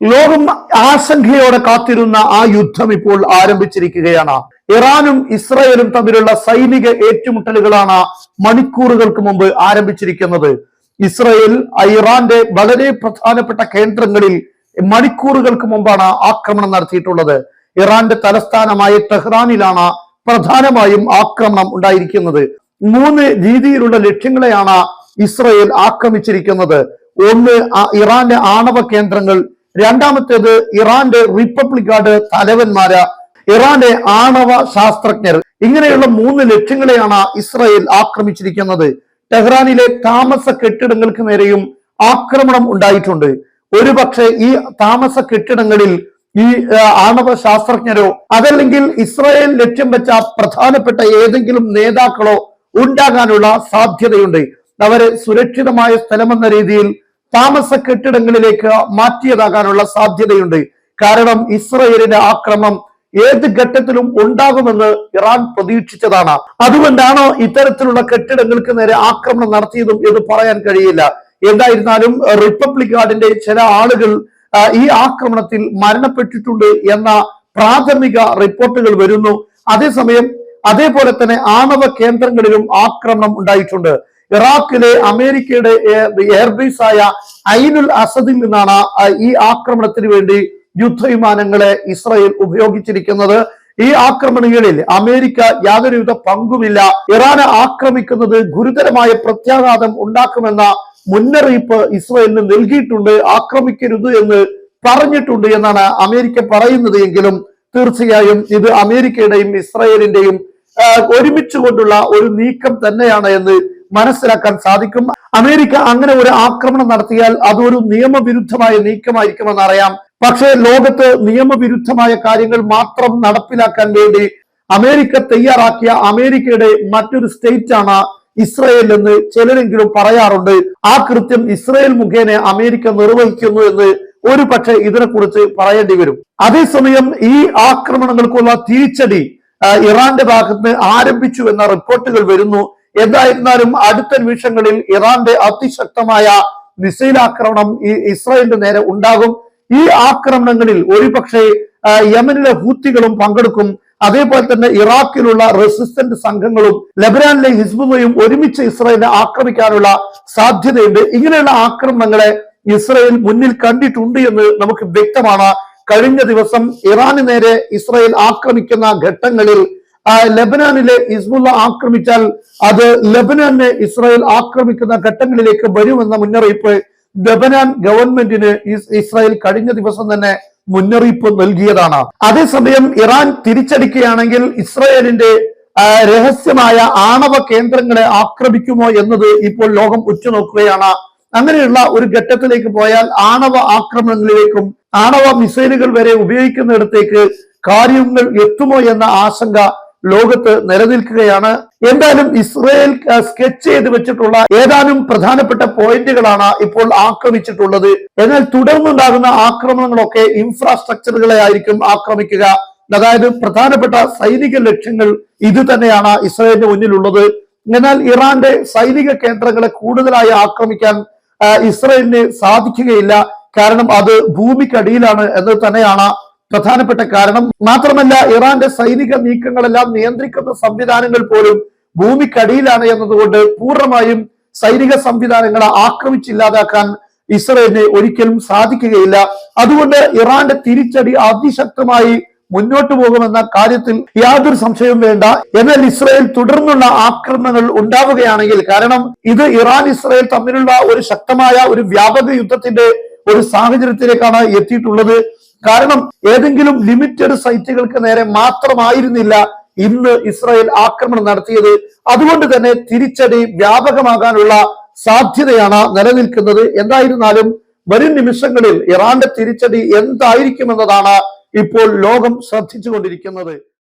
ലോകം ആശങ്കയോടെ കാത്തിരുന്ന ആ യുദ്ധം ഇപ്പോൾ ആരംഭിച്ചിരിക്കുകയാണ്. ഇറാനും ഇസ്രയേലും തമ്മിലുള്ള സൈനിക ഏറ്റുമുട്ടലുകളാണ് മണിക്കൂറുകൾക്ക് മുമ്പ് ആരംഭിച്ചിരിക്കുന്നത്. ഇസ്രയേൽ ഇറാന്റെ വളരെ പ്രധാനപ്പെട്ട കേന്ദ്രങ്ങളിൽ മണിക്കൂറുകൾക്ക് മുമ്പാണ് ആക്രമണം നടത്തിയിട്ടുള്ളത്. ഇറാന്റെ തലസ്ഥാനമായ ടെഹ്റാനിലാണ് പ്രധാനമായും ആക്രമണം ഉണ്ടായിരിക്കുന്നത്. മൂന്ന് രീതിയിലുള്ള ലക്ഷ്യങ്ങളെയാണ് ഇസ്രയേൽ ആക്രമിച്ചിരിക്കുന്നത്. ഒന്ന് ഇറാന്റെ ആണവ കേന്ദ്രങ്ങൾ രണ്ടാമത്തേത് ഇറാന്റെ റിപ്പബ്ലിക് ഗാർഡ് തലവന്മാര് ഇറാന്റെ ആണവ ശാസ്ത്രജ്ഞർ. ഇങ്ങനെയുള്ള മൂന്ന് ലക്ഷ്യങ്ങളെയാണ് ഇസ്രായേൽ ആക്രമിച്ചിരിക്കുന്നത്. ടെഹ്റാനിലെ താമസ കെട്ടിടങ്ങൾക്ക് നേരെയും ആക്രമണം ഉണ്ടായിട്ടുണ്ട്. ഒരുപക്ഷെ ഈ താമസ കെട്ടിടങ്ങളിൽ ഈ ആണവ ശാസ്ത്രജ്ഞരോ അതല്ലെങ്കിൽ ഇസ്രായേൽ ലക്ഷ്യം വെച്ച പ്രധാനപ്പെട്ട ഏതെങ്കിലും നേതാക്കളോ ഉണ്ടാകാനുള്ള സാധ്യതയുണ്ട്. അവരെ സുരക്ഷിതമായ സ്ഥലമെന്ന രീതിയിൽ താമസ കെട്ടിടങ്ങളിലേക്ക് മാറ്റിയതാകാനുള്ള സാധ്യതയുണ്ട്. കാരണം ഇസ്രയേലിന്റെ ആക്രമം ഏത് ഘട്ടത്തിലും ഉണ്ടാകുമെന്ന് ഇറാൻ പ്രതീക്ഷിച്ചതാണ്. അതുകൊണ്ടാണോ ഇത്തരത്തിലുള്ള കെട്ടിടങ്ങൾക്ക് നേരെ ആക്രമണം നടത്തിയതും എന്ന് പറയാൻ കഴിയില്ല. എന്തായിരുന്നാലും റിപ്പബ്ലിക് ഗാർഡിന്റെ ചില ആളുകൾ ഈ ആക്രമണത്തിൽ മരണപ്പെട്ടിട്ടുണ്ട് എന്ന പ്രാഥമിക റിപ്പോർട്ടുകൾ വരുന്നു. അതേസമയം അതേപോലെ തന്നെ ആണവ കേന്ദ്രങ്ങളിലും ആക്രമണം ഉണ്ടായിട്ടുണ്ട്. ഇറാഖിലെ അമേരിക്കയുടെ എയർബേസ് ആയ ഐനുൽ അസദിൽ നിന്നാണ് ഈ ആക്രമണത്തിന് വേണ്ടി യുദ്ധവിമാനങ്ങളെ ഇസ്രായേൽ ഉപയോഗിച്ചിരിക്കുന്നത്. ഈ ആക്രമണങ്ങളിൽ അമേരിക്ക യാതൊരുവിധ പങ്കുമില്ല. ഇറാനെ ആക്രമിക്കുന്നത് ഗുരുതരമായ പ്രത്യാഘാതം ഉണ്ടാക്കുമെന്ന മുന്നറിയിപ്പ് ഇസ്രായേലിന് നൽകിയിട്ടുണ്ട്. ആക്രമിക്കരുത് എന്ന് പറഞ്ഞിട്ടുണ്ട് എന്നാണ് അമേരിക്ക പറയുന്നത് എങ്കിലും തീർച്ചയായും ഇത് അമേരിക്കയുടെയും ഇസ്രായേലിന്റെയും ഒരുമിച്ചുകൊണ്ടുള്ള ഒരുമിച്ച് കൊണ്ടുള്ള ഒരു നീക്കം തന്നെയാണ് എന്ന് മനസ്സിലാക്കാൻ സാധിക്കും. അമേരിക്ക അങ്ങനെ ഒരു ആക്രമണം നടത്തിയാൽ അതൊരു നിയമവിരുദ്ധമായ നീക്കമായിരിക്കുമെന്ന് അറിയാം. പക്ഷേ ലോകത്ത് നിയമവിരുദ്ധമായ കാര്യങ്ങൾ മാത്രം നടപ്പിലാക്കാൻ വേണ്ടി അമേരിക്ക തയ്യാറാക്കിയ അമേരിക്കയുടെ മറ്റൊരു സ്റ്റേറ്റ് ആണ് ഇസ്രയേൽ എന്ന് ചിലരെങ്കിലും പറയാറുണ്ട്. ആ കൃത്യം ഇസ്രയേൽ മുഖേന അമേരിക്ക നിർവഹിക്കുന്നു എന്ന് ഒരു പക്ഷേ ഇതിനെക്കുറിച്ച് പറയേണ്ടി വരും. അതേസമയം ഈ ആക്രമണങ്ങൾക്കുള്ള തിരിച്ചടി ഇറാന്റെ ഭാഗത്ത് ആരംഭിച്ചു എന്ന റിപ്പോർട്ടുകൾ വരുന്നു. എന്തായിരുന്നാലും അടുത്ത നിമിഷങ്ങളിൽ ഇറാന്റെ അതിശക്തമായ മിസൈൽ ആക്രമണം ഈ ഇസ്രായേലിന്റെ നേരെ ഉണ്ടാകും. ഈ ആക്രമണങ്ങളിൽ ഒരുപക്ഷെ യമനിലെ ഹൂത്തികളും പങ്കെടുക്കും. അതേപോലെ തന്നെ ഇറാഖിലുള്ള റെസിസ്റ്റന്റ് സംഘങ്ങളും ലബനാനിലെ ഹിസ്ബുബയും ഒരുമിച്ച് ഇസ്രായേലിനെ ആക്രമിക്കാനുള്ള സാധ്യതയുണ്ട്. ഇങ്ങനെയുള്ള ആക്രമണങ്ങളെ ഇസ്രായേൽ മുന്നിൽ കണ്ടിട്ടുണ്ട് എന്ന് നമുക്ക് വ്യക്തമാണ്. കഴിഞ്ഞ ദിവസം ഇറാന് നേരെ ഇസ്രായേൽ ആക്രമിക്കുന്ന ഘട്ടങ്ങളിൽ ലബനാനിലെ ഹിസ്ബുള്ള ആക്രമിച്ചാൽ അത് ലബനാനെ ഇസ്രായേൽ ആക്രമിക്കുന്ന ഘട്ടങ്ങളിലേക്ക് വരുമെന്ന മുന്നറിയിപ്പ് ലബനാൻ ഗവൺമെന്റിന് ഇസ്രായേൽ കഴിഞ്ഞ ദിവസം തന്നെ മുന്നറിയിപ്പ് നൽകിയതാണ്. അതേസമയം ഇറാൻ തിരിച്ചടിക്കുകയാണെങ്കിൽ ഇസ്രായേലിന്റെ രഹസ്യമായ ആണവ കേന്ദ്രങ്ങളെ ആക്രമിക്കുമോ എന്നത് ഇപ്പോൾ ലോകം ഉറ്റുനോക്കുകയാണ്. അങ്ങനെയുള്ള ഒരു ഘട്ടത്തിലേക്ക് പോയാൽ ആണവ ആക്രമണങ്ങളിലേക്കും ആണവ മിസൈലുകൾ വരെ ഉപയോഗിക്കുന്നിടത്തേക്ക് കാര്യങ്ങൾ എത്തുമോ എന്ന ആശങ്ക ലോകത്ത് നിലനിൽക്കുകയാണ്. എന്തായാലും ഇസ്രയേൽ സ്കെച്ച് ചെയ്ത് വെച്ചിട്ടുള്ള ഏതാനും പ്രധാനപ്പെട്ട പോയിന്റുകളാണ് ഇപ്പോൾ ആക്രമിച്ചിട്ടുള്ളത്. എന്നാൽ തുടർന്നുണ്ടാകുന്ന ആക്രമണങ്ങളൊക്കെ ഇൻഫ്രാസ്ട്രക്ചറുകളെ ആയിരിക്കും ആക്രമിക്കുക. അതായത് പ്രധാനപ്പെട്ട സൈനിക ലക്ഷ്യങ്ങൾ ഇത് തന്നെയാണ് ഇസ്രയേലിന്റെ മുന്നിലുള്ളത്. എന്നാൽ ഇറാന്റെ സൈനിക കേന്ദ്രങ്ങളെ കൂടുതലായി ആക്രമിക്കാൻ ഇസ്രയേലിന് സാധിക്കുകയില്ല. കാരണം അത് ഭൂമിക്കടിയിലാണ് എന്നത് തന്നെയാണ് പ്രധാനപ്പെട്ട കാരണം മാത്രമല്ല ഇറാന്റെ സൈനിക നീക്കങ്ങളെല്ലാം നിയന്ത്രിക്കുന്ന സംവിധാനങ്ങൾ പോലും ഭൂമിക്കടിയിലാണ് എന്നതുകൊണ്ട് പൂർണമായും സൈനിക സംവിധാനങ്ങളെ ആക്രമിച്ചില്ലാതാക്കാൻ ഇസ്രയേലിന് ഒരിക്കലും സാധിക്കുകയില്ല. അതുകൊണ്ട് ഇറാന്റെ തിരിച്ചടി അതിശക്തമായി മുന്നോട്ടു പോകുമെന്ന കാര്യത്തിൽ യാതൊരു സംശയവും വേണ്ട. എന്നാൽ ഇസ്രയേൽ തുടർന്നുള്ള ആക്രമണങ്ങൾ ഉണ്ടാവുകയാണെങ്കിൽ കാരണം ഇത് ഇറാൻ ഇസ്രയേൽ തമ്മിലുള്ള ഒരു ശക്തമായ ഒരു വ്യാപക യുദ്ധത്തിന്റെ ഒരു സാഹചര്യത്തിലേക്കാണ് എത്തിയിട്ടുള്ളത്. കാരണം ഏതെങ്കിലും ലിമിറ്റഡ് സൈറ്റുകൾക്ക് നേരെ മാത്രമായിരുന്നില്ല ഇന്ന് ഇസ്രായേൽ ആക്രമണം നടത്തിയത്. അതുകൊണ്ട് തന്നെ തിരിച്ചടി വ്യാപകമാകാനുള്ള സാധ്യതയാണ് നിലനിൽക്കുന്നത്. എന്തായിരുന്നാലും വരും നിമിഷങ്ങളിൽ ഇറാന്റെ തിരിച്ചടി എന്തായിരിക്കുമെന്നതാണ് ഇപ്പോൾ ലോകം ശ്രദ്ധിച്ചുകൊണ്ടിരിക്കുന്നത്.